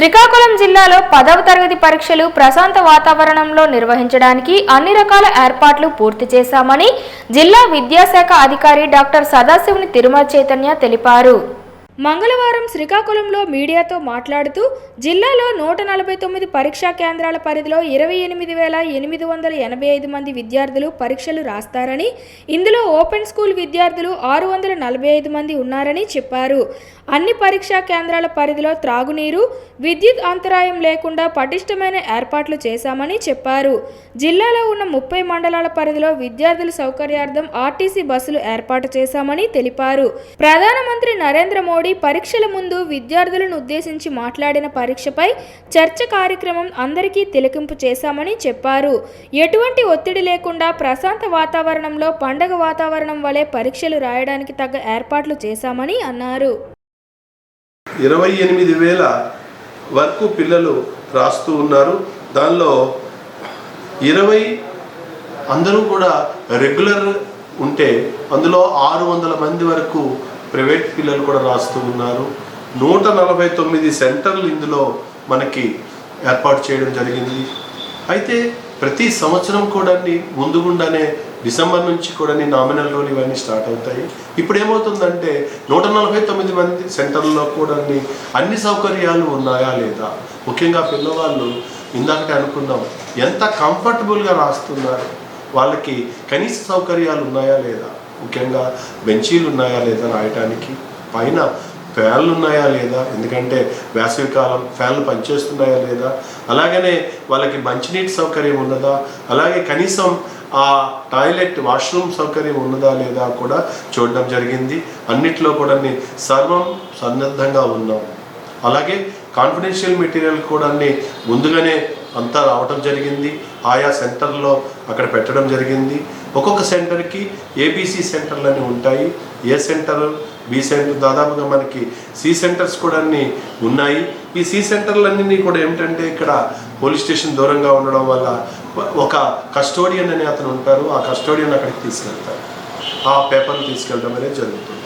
శ్రీకాకుళం జిల్లాలో పదవ తరగతి పరీక్షలు ప్రశాంత వాతావరణంలో నిర్వహించడానికి అన్ని రకాల ఏర్పాట్లు పూర్తి చేశామని జిల్లా విద్యాశాఖ అధికారి డాక్టర్ సదాశివుని తిరుమల చైతన్య తెలిపారు. మంగళవారం శ్రీకాకుళంలో మీడియాతో మాట్లాడుతూ జిల్లాలో నూట నలభై తొమ్మిది పరీక్షా కేంద్రాల పరిధిలో ఇరవై ఎనిమిది వేల ఎనిమిది వందల ఎనభై ఐదు మంది విద్యార్థులు పరీక్షలు రాస్తారని ఇందులో ఓపెన్ స్కూల్ విద్యార్థులు ఆరు వందల నలభై ఐదు మంది ఉన్నారని చెప్పారు. అన్ని పరీక్షా కేంద్రాల పరిధిలో త్రాగునీరు విద్యుత్ అంతరాయం లేకుండా పటిష్టమైన ఏర్పాట్లు చేశామని చెప్పారు. జిల్లాలో ఉన్న ముప్పై మండలాల పరిధిలో విద్యార్థుల సౌకర్యార్థం ఆర్టీసీ బస్సులు ఏర్పాటు చేశామని తెలిపారు. ప్రధానమంత్రి నరేంద్ర మోడీ కానీ పరీక్షల ముందు విద్యార్థులను ఉద్దేశించి మాట్లాడిన పరీక్షపై చర్చ కార్యక్రమం అందరికీ తిలకింపు చేశామని చెప్పారు. ఎటువంటి ఒత్తిడి లేకుండా ప్రశాంత వాతావరణంలో పండగ వాతావరణం వలె పరీక్షలు రాయడానికి తగ్గ ఏర్పాట్లు చేశామని అన్నారు. ఇరవై ఎనిమిది వేల వరకు పిల్లలు రాస్తూ ఉన్నారు. దానిలో ఇరవై అందరూ కూడా రెగ్యులర్ ఉంటే అందులో ఆరు వందల మంది వరకు ప్రైవేట్ పిల్లలు కూడా రాస్తూ ఉన్నారు. నూట నలభై తొమ్మిది సెంటర్లు ఇందులో మనకి ఏర్పాటు చేయడం జరిగింది. అయితే ప్రతి సంవత్సరం కూడా ముందుగుండానే డిసెంబర్ నుంచి కూడా నామినల్ ఇవన్నీ స్టార్ట్ అవుతాయి. ఇప్పుడు ఏమవుతుందంటే నూట నలభై తొమ్మిది మంది సెంటర్లో కూడా అన్ని సౌకర్యాలు ఉన్నాయా లేదా? ముఖ్యంగా పిల్లవాళ్ళు ఇందాకటే అనుకున్నాం ఎంత కంఫర్టబుల్గా రాస్తున్నారు? వాళ్ళకి కనీస సౌకర్యాలు ఉన్నాయా లేదా? ముఖ్యంగా బెంచీలు ఉన్నాయా లేదా రాయటానికి? పైన ఫ్యాన్లు ఉన్నాయా లేదా? ఎందుకంటే వేసవికాలం ఫ్యాన్లు పనిచేస్తున్నాయా లేదా? అలాగనే వాళ్ళకి మంచినీటి సౌకర్యం ఉన్నదా? అలాగే కనీసం ఆ టాయిలెట్ వాష్రూమ్ సౌకర్యం ఉన్నదా లేదా కూడా చూడడం జరిగింది. అన్నిట్లో కూడా సర్వం సన్నద్ధంగా ఉన్నాం. అలాగే కాన్ఫిడెన్షియల్ మెటీరియల్ కూడా ముందుగానే అంతా రావటం జరిగింది. ఆయా సెంటర్లో అక్కడ పెట్టడం జరిగింది. ఒక్కొక్క సెంటర్కి ఏబీసీ సెంటర్లు ఉంటాయి. ఏ సెంటర్ బి సెంటర్ దాదాపుగా మనకి సి సెంటర్స్ కూడా అన్ని ఉన్నాయి. ఈ సి సెంటర్లన్నీ కూడా ఏమిటంటే ఇక్కడ పోలీస్ స్టేషన్ దూరంగా ఉండడం వల్ల ఒక కస్టోడియన్ అనే అతను ఉంటారు. ఆ కస్టోడియన్ అక్కడికి తీసుకెళ్తారు. ఆ పేపర్లు తీసుకెళ్ళడం అనేది జరుగుతుంది.